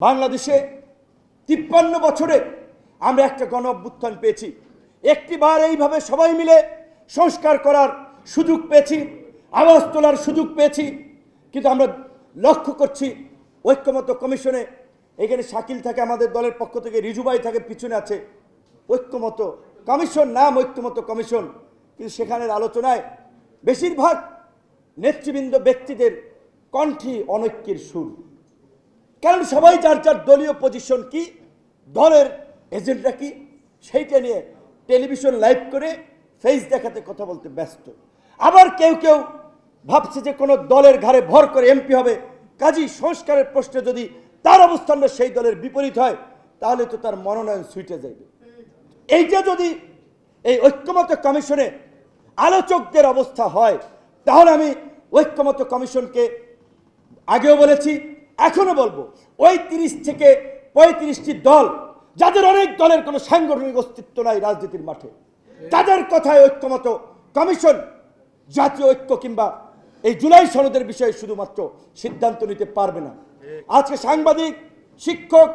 বাংলাদেশে তিপ্পান্ন বছরে আমরা একটা গণ অভ্যুত্থান পেয়েছি। একটিবার এইভাবে সবাই মিলে সংস্কার করার সুযোগ পেয়েছি, আওয়াজ তোলার সুযোগ পেয়েছি, কিন্তু আমরা লক্ষ্য করছি ঐক্যমত কমিশনে এখানে শাকিল থাকে আমাদের দলের পক্ষ থেকে রিজুবাই থাকে, পিছনে আছে। ঐক্যমত কমিশন, নাম ঐক্যমত কমিশন। কিন্তু সেখানের আলোচনায় বেশিরভাগ নেতৃবৃন্দ ব্যক্তিদের কণ্ঠী অনৈক্যের সুর। কারণ সবাই যার যার দলীয় পজিশন কি, দলের এজেন্ডা কি, সেইটা নিয়ে টেলিভিশন লাইভ করে ফেস দেখাতে কথা বলতে ব্যস্ত। আবার কেউ কেউ ভাবছে যে কোনো দলের ঘাড়ে ভর করে এমপি হবে। কাজী সংস্কারের প্রশ্নে যদি তার অবস্থানটা সেই দলের বিপরীত হয়, তাহলে তো তার মনোনয়ন সুইটে যাবে এইটা যদি এই ঐক্যমত কমিশনে আলোচকদের অবস্থা হয়, তাহলে আমি ঐক্যমত কমিশনকে আগেও বলেছি এখনও বলব, ওই তিরিশ থেকে পঁয়ত্রিশটি দল, যাদের অনেক দলের কোনো সাংগঠনিক অস্তিত্ব নাই রাজনীতির মাঠে, তাদের কথায় ঐক্যমত কমিশন, জাতীয় ঐক্য কিংবা এই জুলাই সনদের বিষয়ে শুধুমাত্র সিদ্ধান্ত নিতে পারবে না। আজকে সাংবাদিক, শিক্ষক,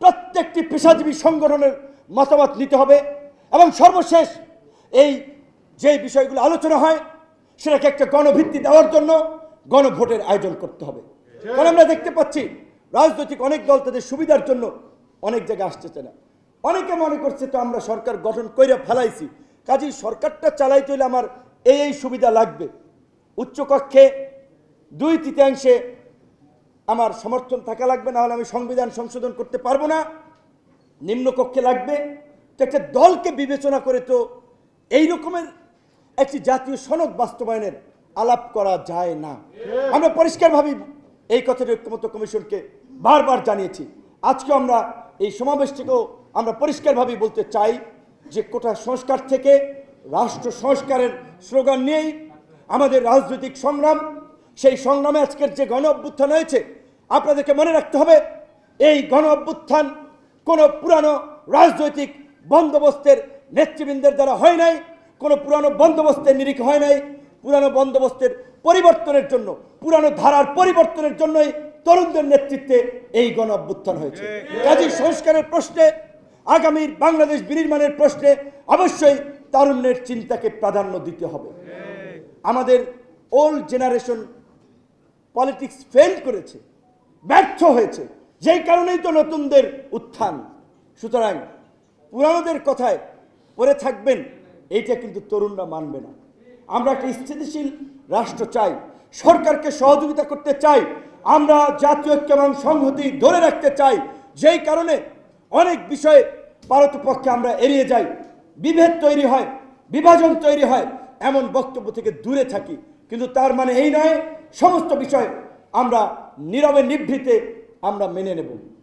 প্রত্যেকটি পেশাজীবী সংগঠনের মতামত নিতে হবে এবং সর্বশেষ এই যে বিষয়গুলো আলোচনা হয়, সেটাকে একটা গণভিত্তি দেওয়ার জন্য গণভোটের আয়োজন করতে হবে। কারণ আমরা দেখতে পাচ্ছি রাজনৈতিক অনেক দল তাদের সুবিধার জন্য অনেক জায়গায় আসতেছে না অনেকে মনে করছে তো আমরা সরকার গঠন করে ফেলাইছি। কাজেই সরকারটা চালাইতে হলে আমার এই এই সুবিধা লাগবে। উচ্চকক্ষে দুই তৃতীয়াংশে আমার সমর্থন থাকা লাগবে না হলে আমি সংবিধান সংশোধন করতে পারব না। নিম্নকক্ষে লাগবে। তো একটা দলকে বিবেচনা করে তো এই রকমের একটি জাতীয় সনদ বাস্তবায়নের আলাপ করা যায় না। আমরা পরিষ্কারভাবে এই কথাটি ঐক্যমত কমিশনকে বারবার জানিয়েছি। আজকে আমরা এই সমাবেশটিকেও আমরা পরিষ্কারভাবেই বলতে চাই যে কোটা সংস্কার থেকে রাষ্ট্র সংস্কারের স্লোগান নিয়েই আমাদের রাজনৈতিক সংগ্রাম, সেই সংগ্রামে আজকের যে গণ অভ্যুত্থান হয়েছে, আপনাদেরকে মনে রাখতে হবে, এই গণ অভ্যুত্থান কোনো পুরানো রাজনৈতিক বন্দোবস্তের নেতৃবৃন্দের দ্বারা হয় নাই, কোনো পুরানো বন্দোবস্তের নিরিখ হয় নাই, পুরানো বন্দোবস্তের পরিবর্তনের জন্য, পুরানো ধারার পরিবর্তনের জন্যই তরুণদের নেতৃত্বে এই গণ অভ্যুত্থান হয়েছে। কাজী সংস্কারের প্রশ্নে, আগামীর বাংলাদেশ বিনির্মাণের প্রশ্নে অবশ্যই তারুণ্যের চিন্তাকে প্রাধান্য দিতে হবে। আমাদের ওল্ড জেনারেশন পলিটিক্স ফেল করেছে, ব্যর্থ হয়েছে, যেই কারণেই তো নতুনদের উত্থান। সুতরাং পুরানোদের কথায় পড়ে থাকবেন, এইটা কিন্তু তরুণরা মানবে না। আমরা একটা স্থিতিশীল রাষ্ট্র চাই, সরকারকে সহযোগিতা করতে চাই, আমরা জাতীয় ঐক্য এবং সংহতি ধরে রাখতে চাই, যেই কারণে অনেক বিষয়ে পারতপক্ষে আমরা এড়িয়ে যাই, বিভেদ তৈরি হয়, বিভাজন তৈরি হয়, এমন বক্তব্য থেকে দূরে থাকি। কিন্তু তার মানে এই নয়, সমস্ত বিষয় আমরা নীরবে নিভৃতে আমরা মেনে নেব।